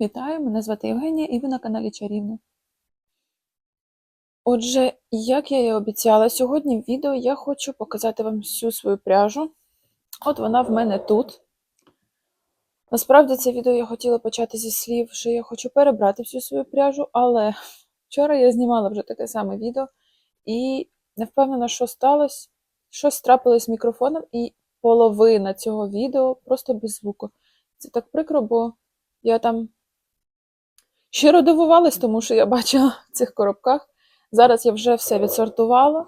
Вітаю, мене звати Євгенія і ви на каналі Чарівна. Отже, як я і обіцяла, сьогодні в відео я хочу показати вам всю свою пряжу. От вона в мене тут. Насправді це відео я хотіла почати зі слів, що я хочу перебрати всю свою пряжу, але вчора я знімала вже таке саме відео і не впевнена, що сталося. Щось трапилось з мікрофоном, і половина цього відео просто без звуку. Це так прикро, бо я там щиро дивувалась, тому що я бачила в цих коробках. Зараз я вже все відсортувала.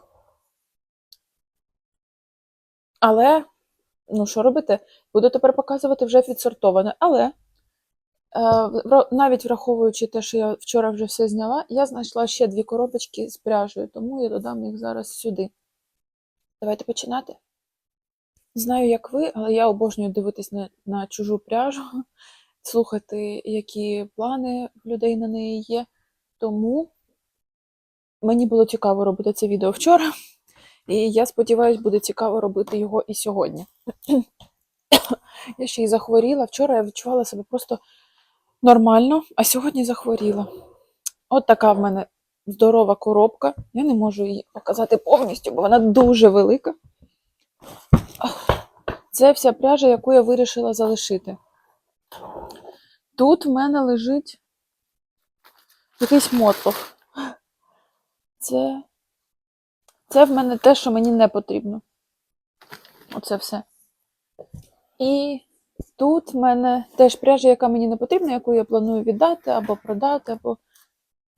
Але, ну що робити? Буду тепер показувати вже відсортоване. Але е, навіть враховуючи те, що я вчора вже все зняла, я знайшла ще дві коробочки з пряжею, тому я додам їх зараз сюди. Давайте починати. Знаю, як ви, але я обожнюю дивитись на, на чужу пряжу, слухати, які плани в людей на неї є. Тому мені було цікаво робити це відео вчора, і я сподіваюся, буде цікаво робити його і сьогодні. Я ще й захворіла. Вчора я відчувала себе просто нормально, а сьогодні захворіла. От така в мене здорова коробка. Я не можу її показати повністю, бо вона дуже велика. Це вся пряжа, яку я вирішила залишити. Тут в мене лежить якийсь мотлох. Це, це в мене те, що мені не потрібно. Оце все. І тут в мене теж пряжа, яка мені не потрібна, яку я планую віддати або продати, або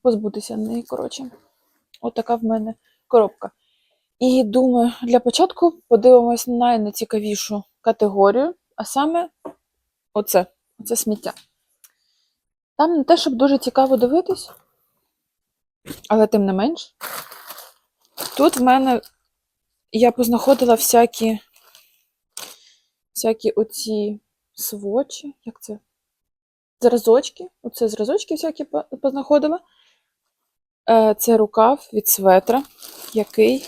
позбутися неї. Коротше, от в мене коробка. І думаю, для початку подивимось на найцікавішу категорію, а саме оце, оце сміття. Там не те, щоб дуже цікаво дивитись, але тим не менш. Тут в мене я познаходила всякі, всякі оці свочі, як це? Зразочки. Оце зразочки всякі познаходила. Е, Це рукав від светра, який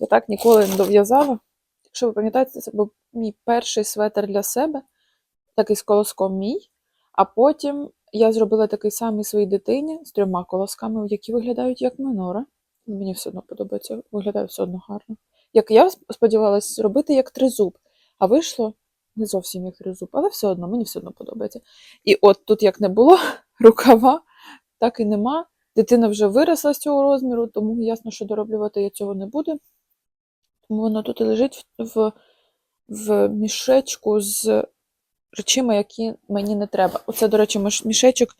я так ніколи не дов'язала. Якщо ви пам'ятаєте, це був мій перший светр для себе, такий з колоском мій. А потім я зробила такий самий своїй дитині з трьома колосками, які виглядають як минора. Мені все одно подобається, виглядає все одно гарно. Як я сподівалася зробити як тризуб, а вийшло не зовсім як тризуб, але все одно, мені все одно подобається. І от тут як не було рукава, так і нема. Дитина вже виросла з цього розміру, тому ясно, що дороблювати я цього не буду. Тому воно тут і лежить в, в мішечку з речима, які мені не треба. Оце, до речі, мішечок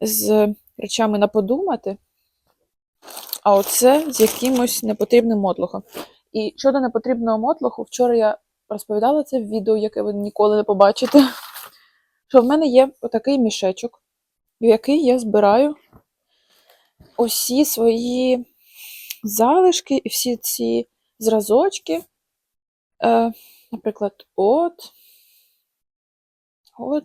з речами на подумати, а оце з якимось непотрібним мотлохом. І щодо непотрібного мотлоху, вчора я розповідала це в відео, яке ви ніколи не побачите. Що в мене є отакий мішечок, в який я збираю усі свої залишки і всі ці зразочки. Е, наприклад, от. От.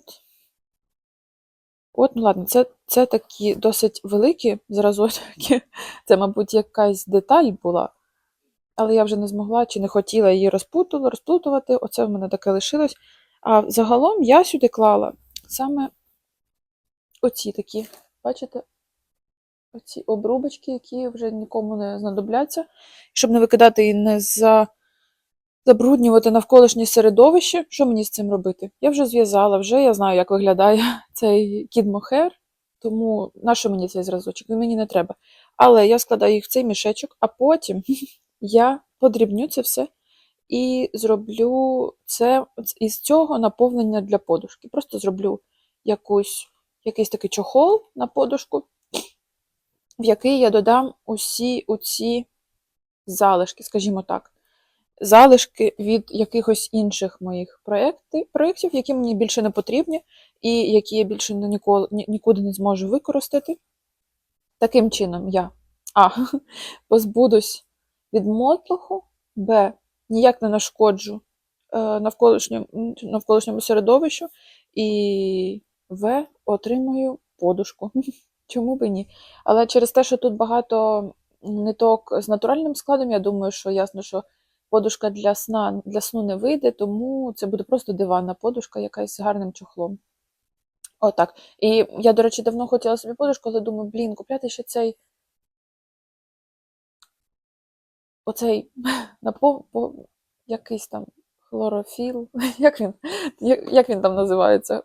От, ну ладно, це, це такі досить великі зразочки. Це, мабуть, якась деталь була. Але я вже не змогла чи не хотіла її розпутувати, розплутувати. Оце в мене таке лишилось. А загалом я сюди клала саме оці такі, бачите? Оці обрубочки, які вже нікому не знадобляться, щоб не викидати і не за... забруднювати навколишнє середовище. Що мені з цим робити? Я вже зв'язала, вже я знаю, як виглядає цей кід мохер, тому на що мені цей зразочок? Він мені не треба. Але я складаю їх в цей мішечок, а потім я подрібню це все і зроблю це із цього наповнення для подушки. Просто зроблю якусь, якийсь такий чохол на подушку, в який я додам усі оці залишки, скажімо так. Залишки від якихось інших моїх проєкти, проєктів, які мені більше не потрібні, і які я більше ні- ніколи, ні- нікуди не зможу використати. Таким чином я А. Позбудусь від мотлоху, Б. Ніяк не нашкоджу е, навколишньому, навколишньому середовищу, і В. Отримую подушку. Чому би ні? Але через те, що тут багато ниток з натуральним складом, я думаю, що ясно, що подушка для сна для сну не вийде, тому це буде просто диванна подушка, якась з гарним чохлом. Отак. І я, до речі, давно хотіла собі подушку, але думаю, блін, купляти ще цей. Оцей напо... якийсь там хлорофіл. Як він, як він там називається?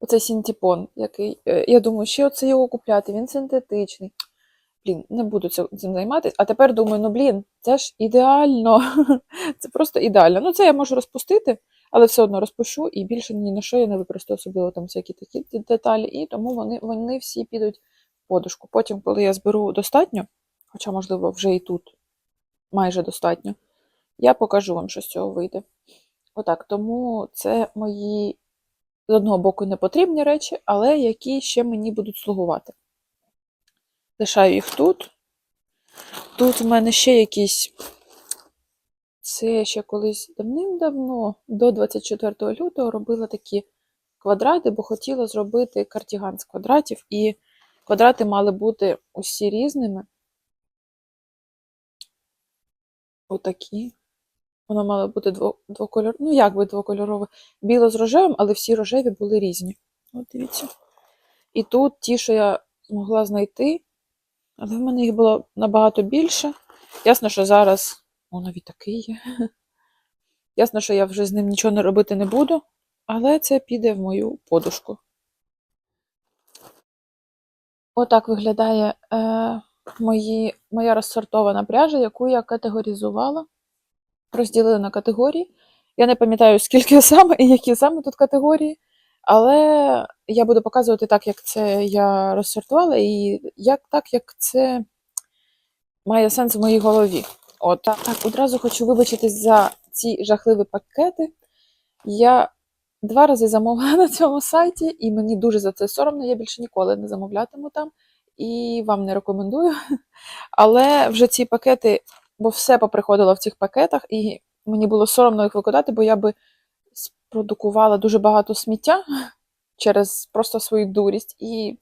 Оцей синтепон, який. е, Я думаю, ще оце його купляти, він синтетичний. Блін, не буду цим займатися. А тепер думаю, ну блін, це ж ідеально. Це просто ідеально. Ну, це я можу розпустити, але все одно розпущу і більше ні на що я не використовую особливо там всякі такі деталі, і тому вони, вони всі підуть в подушку. Потім, коли я зберу достатньо, хоча, можливо, вже і тут майже достатньо, я покажу вам, що з цього вийде. Отак, тому це мої з одного боку непотрібні речі, але які ще мені будуть слугувати. Лишаю їх тут. Тут в мене ще якісь. Це ще колись давним-давно, до 24 лютого, робила такі квадрати, бо хотіла зробити картіган з квадратів, і квадрати мали бути усі різними. Отакі. Воно мало бути дво, двокольор... ну як би двокольорове, біло з рожевим, але всі рожеві були різні. От дивіться. І тут ті, що я змогла знайти, але в мене їх було набагато більше. Ясно, що зараз. О, навіть такий є. Ясно, що я вже з ним нічого не робити не буду, але це піде в мою подушку. Отак виглядає е, мої, моя розсортована пряжа, яку я категоризувала. Розділила на категорії. Я не пам'ятаю, скільки саме і які саме тут категорії, але я буду показувати так, як це я розсортувала, і як так, як це має сенс в моїй голові. От так, одразу хочу вибачитись за ці жахливі пакети. Я два рази замовила на цьому сайті, і мені дуже за це соромно. Я більше ніколи не замовлятиму там і вам не рекомендую. Але вже ці пакети, бо все поприходило в цих пакетах, і мені було соромно їх викладати, бо я би спродукувала дуже багато сміття через просто свою дурість і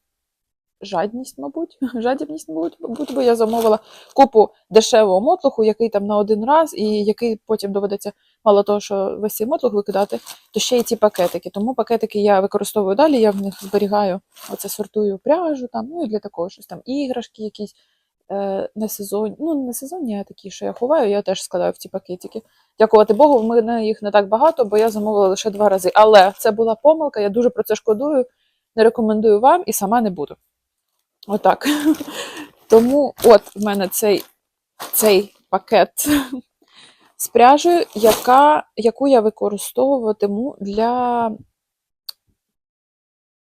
жадність, мабуть. Жадібність, мабуть, мабуть, бо я замовила купу дешевого мотлуху, який там на один раз, і який потім доведеться, мало того, що весь цей мотлух викидати, то ще й ці пакетики. Тому пакетики я використовую далі, я в них зберігаю, оце сортую пряжу, там, ну і для такого щось там іграшки якісь. Е, не сезонні, ну не сезонні, а такі, що я ховаю, я теж складаю в ці пакетики. Дякувати Богу, в мене їх не так багато, бо я замовила лише два рази. Але це була помилка, я дуже про це шкодую, не рекомендую вам і сама не буду. Отак. Тому от в мене цей, цей пакет з пряжею, яка, яку я використовуватиму для,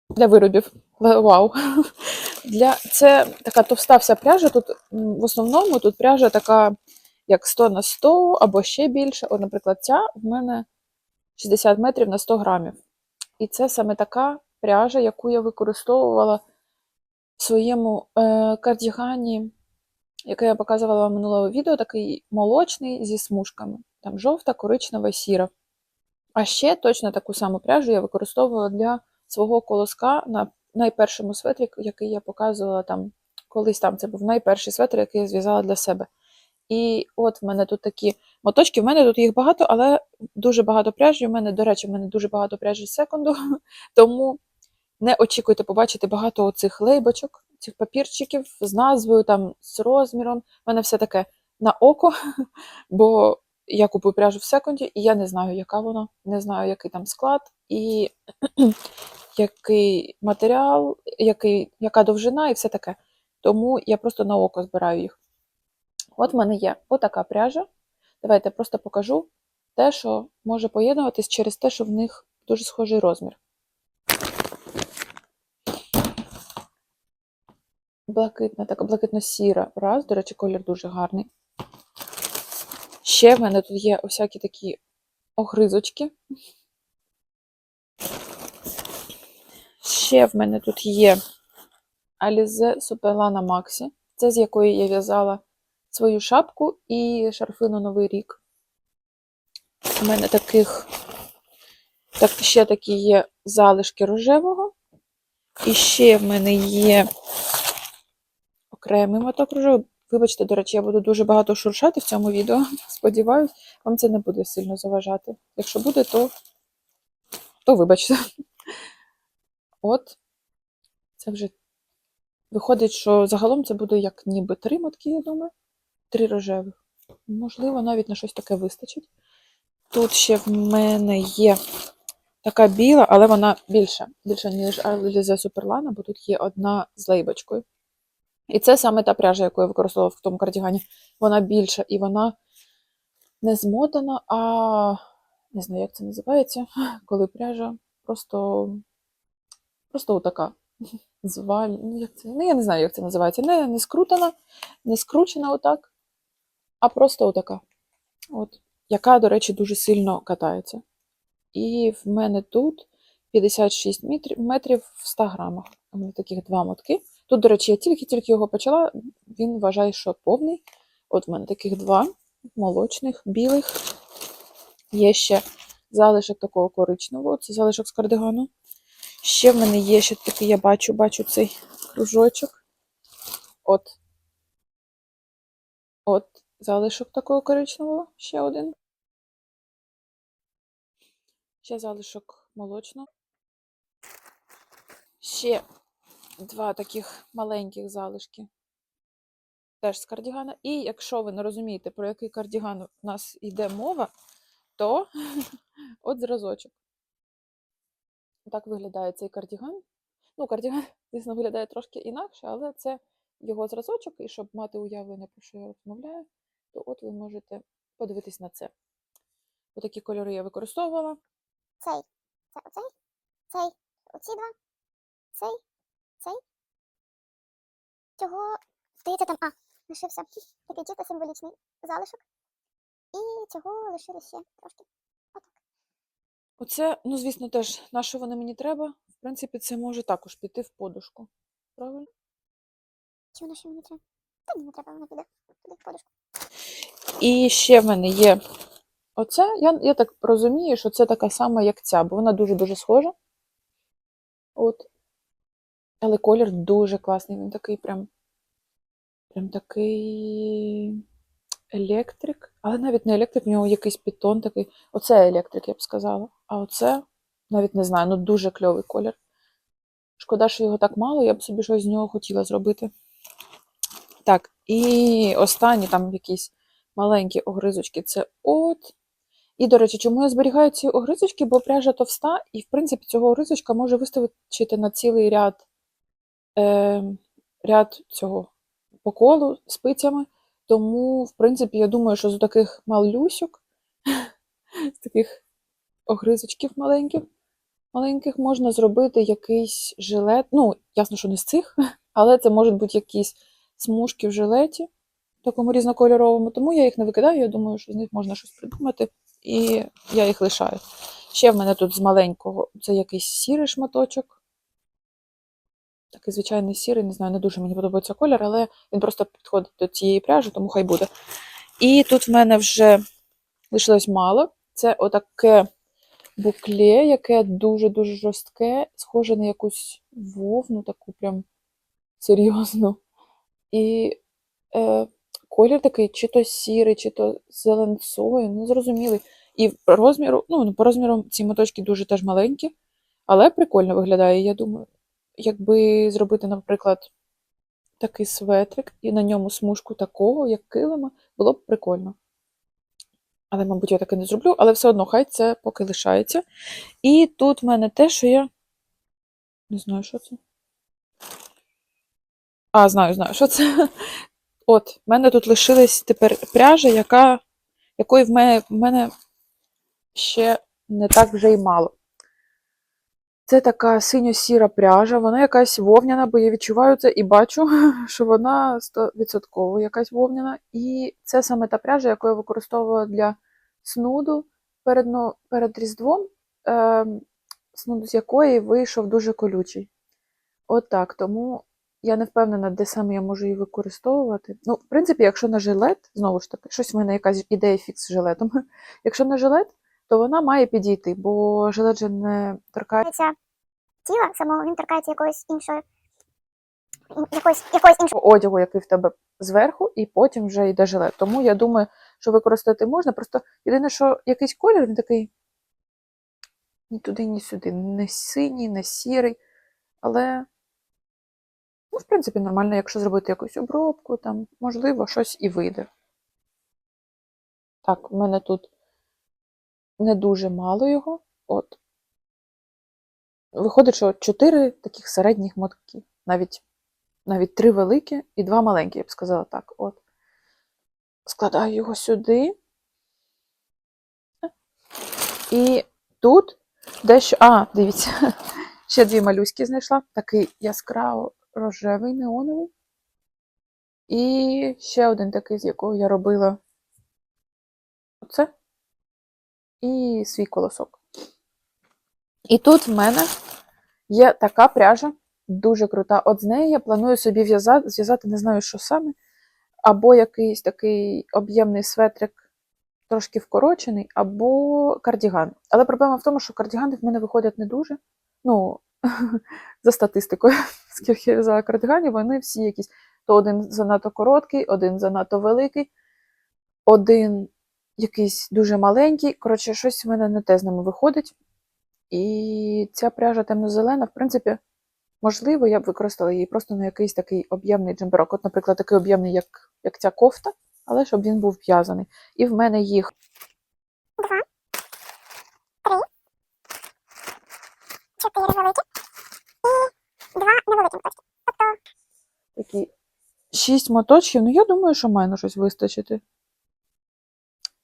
для виробів. Вау! Для, це така товста вся пряжа. Тут в основному тут пряжа така, як 100 на 100 або ще більше. От, наприклад, ця в мене 60 метрів на 100 грамів. І це саме така пряжа, яку я використовувала в своєму е, кардігані, яке я показувала в минулому відео, такий молочний зі смужками. Там жовта, коричнева, сіра. А ще точно таку саму пряжу я використовувала для свого колоска на найпершому светрі, який я показувала там колись там. Це був найперший светр, який я зв'язала для себе. І от в мене тут такі моточки, в мене тут їх багато, але дуже багато пряжі. У мене, до речі, в мене дуже багато пряжі з секунду, тому не очікуйте побачити багато оцих лейбочок, цих папірчиків з назвою, там, з розміром. У мене все таке на око, бо я купую пряжу в секунді, і я не знаю, яка вона, не знаю, який там склад, і який матеріал, який, яка довжина і все таке. Тому я просто на око збираю їх. От в мене є отака пряжа. Давайте просто покажу те, що може поєднуватись через те, що в них дуже схожий розмір. Блакитна, така блакитно-сіра. Раз, до речі, колір дуже гарний. Ще в мене тут є усякі такі огризочки. Ще в мене тут є Alize Superlana Maxi. Це з якої я в'язала свою шапку і шарфи на Новий рік. У мене таких, так, ще такі є залишки рожевого. І ще в мене є окремий моток рожевий. Вибачте, до речі, я буду дуже багато шуршати в цьому відео. Сподіваюсь, вам це не буде сильно заважати. Якщо буде, то, то вибачте. От, це вже виходить, що загалом це буде як ніби три мотки, я думаю. Три рожевих. Можливо, навіть на щось таке вистачить. Тут ще в мене є така біла, але вона більша, більша, ніж Alize Superlana, бо тут є одна з лейбочкою. І це саме та пряжа, яку я використовувала в тому кардігані. Вона більша і вона не змотана, а не знаю, як це називається, коли пряжа просто, просто отака. Зваль, ну, як це? ну я не знаю, як це називається. Не, не скрутана, не скручена отак, а просто отака. От. Яка, до речі, дуже сильно катається. І в мене тут 56 метрів, в 100 грамах. У мене таких два мотки. Тут, до речі, я тільки-тільки його почала, він вважає, що повний. От в мене таких два молочних, білих. Є ще залишок такого коричневого, це залишок з кардигану. Ще в мене є ще такий, я бачу, бачу цей кружочок. От. От залишок такого коричневого, ще один. Ще залишок молочного. Ще два таких маленьких залишки. Теж з кардігана. І якщо ви не розумієте, про який кардіган у нас йде мова, то от зразочок. Так виглядає цей кардіган. Ну, кардіган, звісно, виглядає трошки інакше, але це його зразочок, і щоб мати уявлення, про що я розмовляю, то от ви можете подивитись на це. Отакі кольори я використовувала. цей, це оцей, цей, оці два, цей, цей. Цього, здається, там, а, лишився такий чисто символічний залишок. І цього лишилось ще трошки. Отак. Оце, ну, звісно, теж на що вони мені треба. В принципі, це може також піти в подушку. Правильно? Чи воно ще мені треба? Та ні, не треба, воно піде туди в подушку. І ще в мене є оце. Я, я так розумію, що це така сама, як ця, бо вона дуже-дуже схожа. От. Але колір дуже класний. Він такий прям. Прям такий електрик. Але навіть не електрик, в нього якийсь підтон такий. Оце електрик, я б сказала. А оце навіть не знаю, ну дуже кльовий колір. Шкода, що його так мало, я б собі щось з нього хотіла зробити. Так, і останні там якісь маленькі огризочки це от. І, до речі, чому я зберігаю ці огризочки? Бо пряжа товста, і, в принципі, цього огризочка може виставити на цілий ряд, е, ряд цього по колу спицями. Тому, в принципі, я думаю, що з таких малюсюк, з таких огризочків маленьких, маленьких можна зробити якийсь жилет. Ну, ясно, що не з цих, але це можуть бути якісь смужки в жилеті, такому різнокольоровому. Тому я їх не викидаю, я думаю, що з них можна щось придумати, і я їх лишаю. Ще в мене тут з маленького це якийсь сірий шматочок. Такий звичайний сірий, не знаю, не дуже мені подобається колір, але він просто підходить до цієї пряжі, тому хай буде. І тут в мене вже лишилось мало. Це отаке букле, яке дуже-дуже жорстке, схоже на якусь вовну, таку прям серйозну. І е, колір такий, чи то сірий, чи то зеленцою, не зрозумілий. І по розміру, ну, по розміру ці моточки дуже теж маленькі, але прикольно виглядає. Я думаю, якби зробити, наприклад, такий светрик і на ньому смужку такого, як килима, було б прикольно. Але, мабуть, я таке не зроблю, але все одно хай це поки лишається. І тут в мене те, що я. Не знаю, що це. А, знаю, знаю, що це. От, в мене тут лишилась тепер пряжа, яка, якої в мене, в мене ще не так вже й мало. Це така синьо-сіра пряжа, вона якась вовняна, бо я відчуваю це і бачу, що вона 100% якась вовняна. І це саме та пряжа, яку я використовувала для снуду перед, перед Різдвом, е, снуд з якої вийшов дуже колючий. От так, тому я не впевнена, де саме я можу її використовувати. Ну, в принципі, якщо на жилет, знову ж таки, щось в мене якась ідея фікс з жилетом. Якщо на жилет, то вона має підійти, бо жилет же не. Торкається тіла самого, він торкається якоїсь іншої, якоїсь, якоїсь іншої. одягу, який в тебе зверху, і потім вже йде жилет. Тому я думаю, що використати можна. Просто єдине, що якийсь колір, він такий ні туди, ні сюди. Не синій, не сірий. Але, ну, в принципі, нормально, якщо зробити якусь обробку, там, можливо, щось і вийде. Так, в мене тут не дуже мало його. От. Виходить, що чотири таких середніх мотки. Навіть, навіть три великі і два маленькі, я б сказала так. От. Складаю його сюди. І тут дещо. А, дивіться, ще дві малюськи знайшла. Такий яскраво рожевий неоновий. І ще один такий, з якого я робила оце. І свій колосок. І тут в мене є така пряжа, дуже крута. От з неї я планую собі в'язати, зв'язати, не знаю, що саме, або якийсь такий об'ємний светрик, трошки вкорочений, або кардіган. Але проблема в тому, що кардігани в мене виходять не дуже. Ну, за статистикою, скільки в'язала кардиганів, вони всі якісь. То один занадто короткий, один занадто великий, один якийсь дуже маленький. Коротше, щось в мене не те з ними виходить. І ця пряжа темно-зелена, в принципі, можливо, я б використала її просто на якийсь такий об'ємний джемперок. От, наприклад, такий об'ємний, як, як ця кофта, але щоб він був в'язаний. І в мене їх Два, три, чотири великі Шість моточків, ну я думаю, що має на щось вистачити.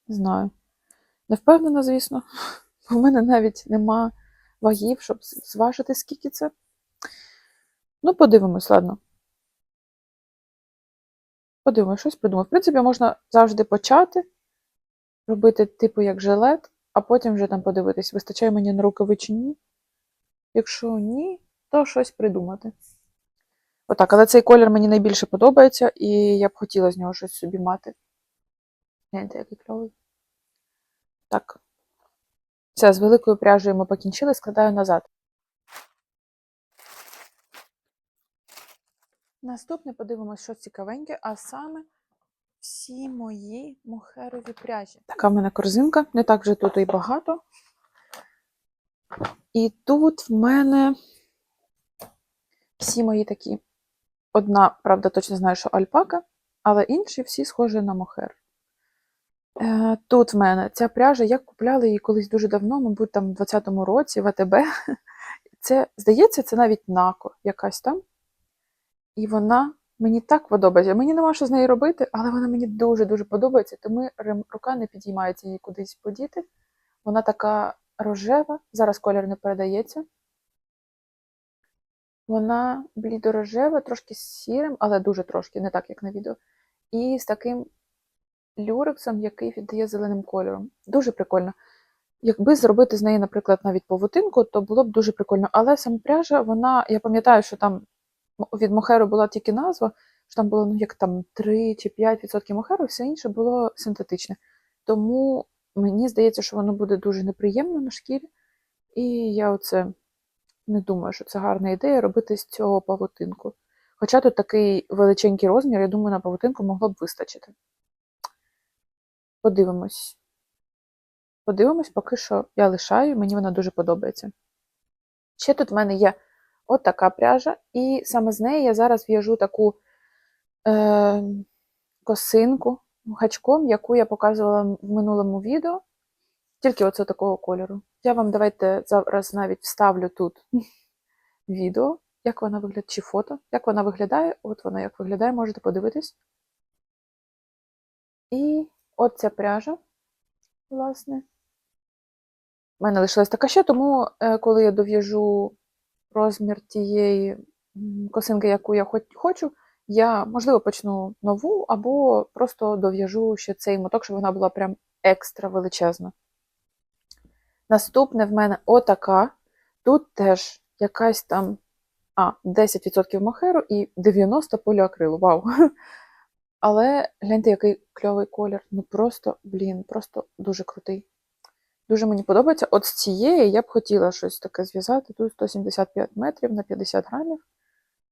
Не знаю. Не впевнена, звісно, У мене навіть нема вагів, щоб зважити, скільки це. Ну, подивимось, ладно. Подивимось, щось придумав. В принципі, можна завжди почати, робити, типу, як жилет, а потім вже там подивитись, вистачає мені на рукави чи ні. Якщо ні, то щось придумати. Отак, але цей колір мені найбільше подобається, і я б хотіла з нього щось собі мати. Гляньте, який кльовий. Так. Все, з великою пряжею ми покінчили, складаю назад. Наступне подивимось, що цікавеньке, а саме всі мої мохерові пряжі. Така в мене корзинка, не так вже тут і багато. І тут в мене всі мої такі. Одна, правда, точно знаю, що альпака, але інші всі схожі на мохер. Е, Тут в мене ця пряжа, я купляла її колись дуже давно, мабуть, там в 20-му році в АТБ. Це, здається, це навіть нако якась там. І вона мені так подобається. Мені нема що з нею робити, але вона мені дуже-дуже подобається, тому рука не підіймається її кудись подіти. Вона така рожева, зараз колір не передається. Вона блідорожева, трошки з сірим, але дуже трошки, не так, як на відео. І з таким люрексом, який віддає зеленим кольором. Дуже прикольно. Якби зробити з неї, наприклад, навіть павутинку, то було б дуже прикольно. Але сама пряжа, вона, я пам'ятаю, що там від мохеру була тільки назва, що там було ну, як там 3 чи 5% мохеру, все інше було синтетичне. Тому мені здається, що воно буде дуже неприємно на шкірі. І я оце не думаю, що це гарна ідея робити з цього павутинку. Хоча тут такий величенький розмір, я думаю, на павутинку могло б вистачити. Подивимось. Подивимось, поки що я лишаю, мені вона дуже подобається. Ще тут в мене є от пряжа, і саме з неї я зараз в'яжу таку е, косинку гачком, яку я показувала в минулому відео. Тільки оце такого кольору. Я вам давайте зараз навіть вставлю тут відео, як вона виглядає, чи фото, як вона виглядає. От вона як виглядає, можете подивитись. І от ця пряжа, власне. У мене лишилась така ще, тому е, коли я дов'яжу розмір тієї косинки, яку я хочу, я, можливо, почну нову, або просто дов'яжу ще цей моток, щоб вона була прям екстра величезна. Наступне в мене отака. Тут теж якась там а, 10% мохеру і 90 поліакрилу. Вау! Але гляньте, який кльовий колір. Ну просто, блін, просто дуже крутий. Дуже мені подобається. От з цієї я б хотіла щось таке зв'язати. Тут 175 метрів на 50 грамів.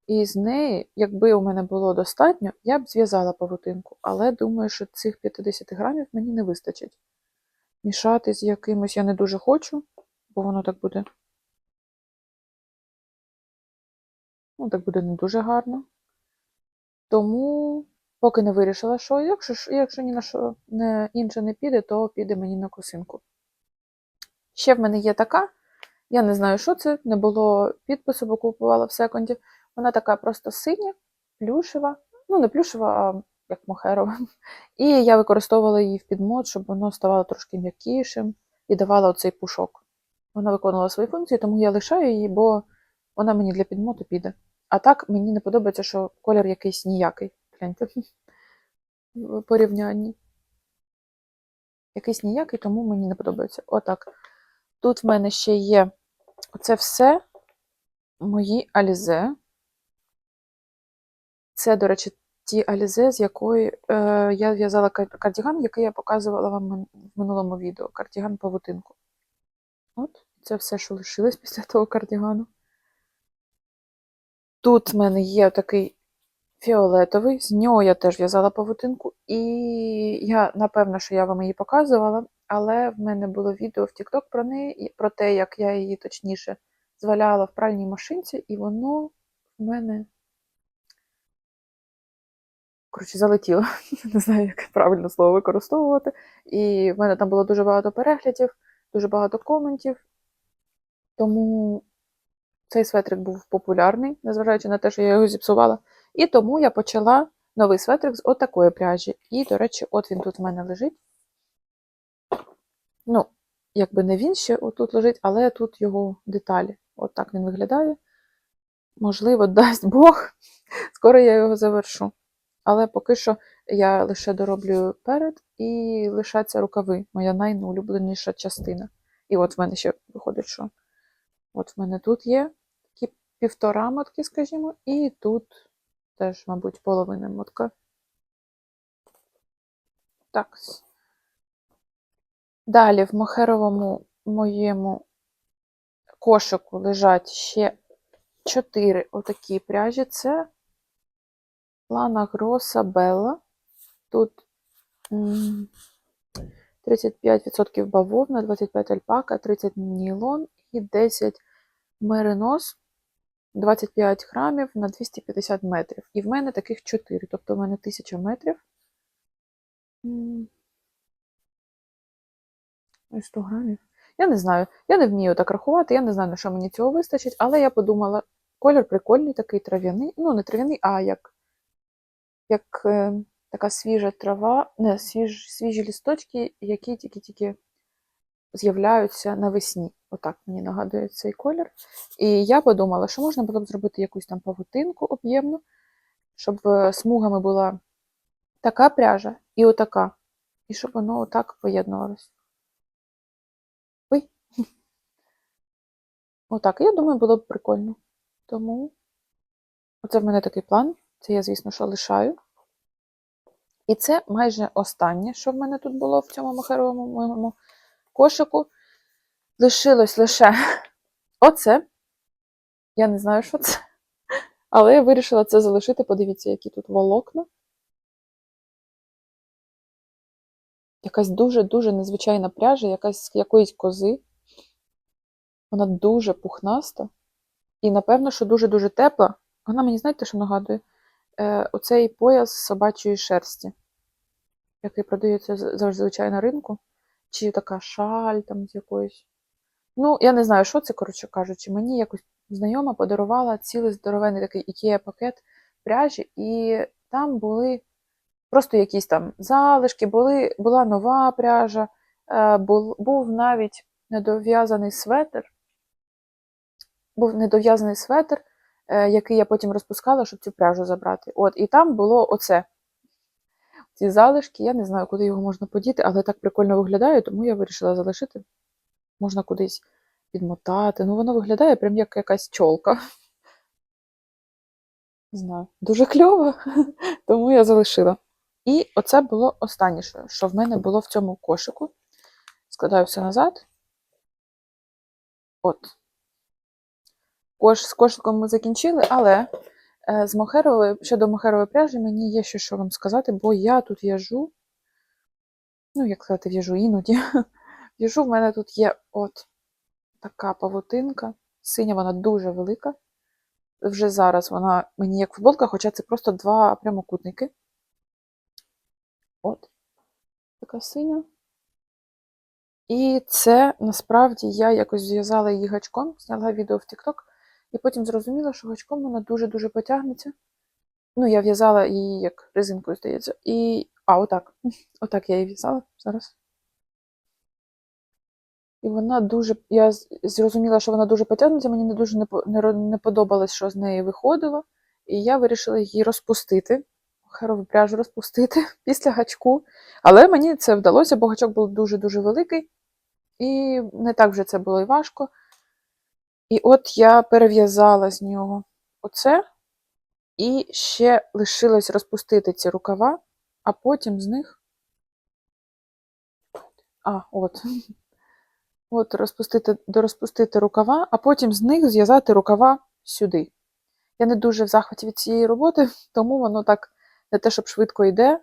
І з неї, якби у мене було достатньо, я б зв'язала павутинку. Але думаю, що цих 50 грамів мені не вистачить. Мішати з якимось я не дуже хочу, бо воно так буде Ну, так буде не дуже гарно. Тому поки не вирішила, що якщо, якщо ні на що не, інше не піде, то піде мені на косинку. Ще в мене є така. Я не знаю, що це, не було підпису, бо купувала в секонді. Вона така просто синя, плюшева. Ну, не плюшева, а як мохерова. І я використовувала її в підмот, щоб воно ставало трошки м'якішим і давала оцей пушок. Вона виконувала свої функції, тому я лишаю її, бо вона мені для підмоту піде. А так мені не подобається, що колір якийсь ніякий. Гляньте. В порівнянні. Якийсь ніякий, тому мені не подобається. Отак. Тут в мене ще є оце все мої алізе. Це, до речі, ті алізе, з якої е, я в'язала кардіган, який я показувала вам в минулому відео. Кардіган павутинку. От, це все, що лишилось після того кардігану. Тут в мене є такий фіолетовий, з нього я теж в'язала павутинку, і я, напевно, що я вам її показувала, але в мене було відео в TikTok про неї, про те, як я її точніше зваляла в пральній машинці, і воно в мене. Коротше, залетіло. Не знаю, як правильно слово використовувати. І в мене там було дуже багато переглядів, дуже багато коментів. Тому цей светрик був популярний, незважаючи на те, що я його зіпсувала. І тому я почала новий светрик з отакої пряжі. І, до речі, от він тут в мене лежить. Ну, якби не він ще отут лежить, але тут його деталі. От так він виглядає. Можливо, дасть Бог. Скоро я його завершу. Але поки що я лише дороблю перед і лишаться рукави, моя найулюбленіша частина. І от в мене ще виходить, що от в мене тут є такі півтора мотки, скажімо, і тут теж, мабуть, половина мотка. Так. Далі в мохеровому моєму кошику лежать ще чотири отакі пряжі. Це Лана Гроса Белла. Тут 35% бавовна, 25 альпака, 30 нілон і 10 меринос, 25 грамів на 250 метрів. І в мене таких 4, тобто в мене 1000 метрів. 100 грамів. Я не знаю, я не вмію так рахувати, я не знаю, на що мені цього вистачить, але я подумала, колір прикольний, такий трав'яний, ну не трав'яний, а як як е, така свіжа трава, не, свіж, свіжі лісточки, які тільки-тільки з'являються навесні. Отак мені нагадує цей колір. І я подумала, що можна було б зробити якусь там павутинку об'ємну, щоб е, смугами була така пряжа і отака. І щоб воно отак поєднувалось. Ой. Отак, я думаю, було б прикольно. Тому оце в мене такий план. Це я, звісно, що лишаю. І це майже останнє, що в мене тут було в цьому махеровому моєму кошику. Лишилось лише оце. Я не знаю, що це. Але я вирішила це залишити. Подивіться, які тут волокна. Якась дуже-дуже незвичайна пряжа, якась якоїсь кози. Вона дуже пухнаста. І, напевно, що дуже-дуже тепла. Вона мені, знаєте, що нагадує? Е, оцей пояс собачої шерсті, який продається зазвичай на ринку, чи така шаль там з якоїсь. Ну, я не знаю, що це, коротше кажучи. Мені якось знайома подарувала цілий здоровенний такий IKEA пакет пряжі, і там були просто якісь там залишки, були, була нова пряжа, е, був, був навіть недов'язаний светр. Був недов'язаний светр, який я потім розпускала, щоб цю пряжу забрати. От, і там було оце. Ці залишки, я не знаю, куди його можна подіти, але так прикольно виглядає, тому я вирішила залишити. Можна кудись підмотати. Ну, воно виглядає прям як якась чолка. Не знаю, дуже кльово, тому я залишила. І оце було останнє, що- що в мене було в цьому кошику. Складаю все назад. От. Кош, з кошиком ми закінчили, але е, з мохерової, щодо мохерової пряжі, мені є ще що вам сказати, бо я тут в'яжу. Ну, як сказати, в'яжу іноді. В'яжу, в мене тут є от така павутинка. Синя вона дуже велика. вже зараз вона мені як футболка, хоча це просто два прямокутники. От. Така синя. І це насправді я якось зв'язала її гачком, зняла відео в TikTok, і потім зрозуміла, що гачком вона дуже-дуже потягнеться. Ну, я в'язала її як резинкою, здається. І. А, отак. Отак я її в'язала зараз. І вона дуже. Я зрозуміла, що вона дуже потягнеться, мені не дуже не, подобалось, що з неї виходило. І я вирішила її розпустити, харову пряжу розпустити після гачку. Але мені це вдалося, бо гачок був дуже-дуже великий, і не так вже це було і важко. І от я перев'язала з нього оце, і ще лишилось розпустити ці рукава, а потім з них. А, от. От розпустити, дорозпустити рукава, а потім з них зв'язати рукава сюди. Я не дуже в захваті від цієї роботи, тому воно так не те, щоб швидко йде,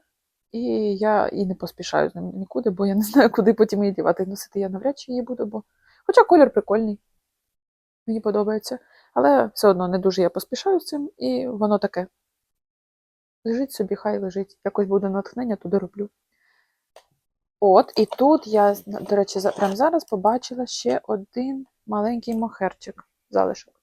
і я і не поспішаю з ним нікуди, бо я не знаю, куди потім її дівати. Носити я навряд чи її буду, бо. Хоча колір прикольний, мені подобається. Але все одно не дуже я поспішаю з цим, і воно таке. Лежить собі, хай лежить. Якось буде натхнення, туди роблю. От, і тут я, до речі, прямо зараз побачила ще один маленький мохерчик залишок.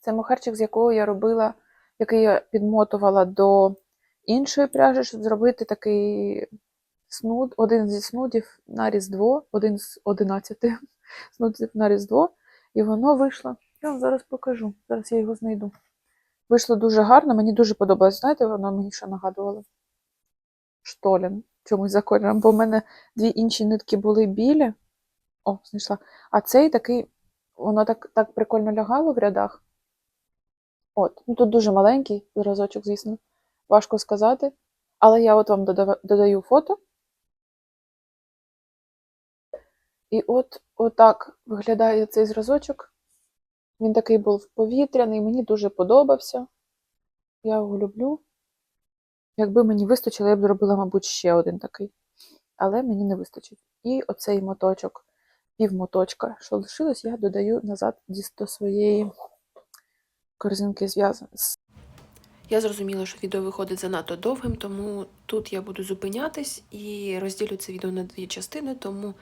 Це мохерчик, з якого я робила, який я підмотувала до іншої пряжі, щоб зробити такий снуд, один зі снудів на Різдво, один з 11 снудів на Різдво. І воно вийшло. Я вам зараз покажу. Зараз я його знайду. Вийшло дуже гарно, мені дуже подобалось. Знаєте, воно мені що нагадувало? Штолін чомусь за кольором, бо в мене дві інші нитки були білі. О, знайшла. А цей такий, воно так, так прикольно лягало в рядах. От, ну тут дуже маленький зразочок, звісно, важко сказати. Але я от вам додаю фото. І от отак виглядає цей зразочок. Він такий був повітряний, мені дуже подобався. Я його люблю. Якби мені вистачило, я б зробила, мабуть, ще один такий. Але мені не вистачить. І оцей моточок, півмоточка, що лишилось, я додаю назад до своєї корзинки зв'язу. Я зрозуміла, що відео виходить занадто довгим, тому тут я буду зупинятись і розділю це відео на дві частини. Тому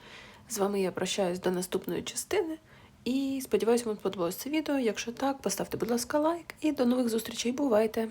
з вами я прощаюсь до наступної частини. І сподіваюся, вам сподобалось це відео. Якщо так, поставте, будь ласка, лайк і до нових зустрічей. Бувайте!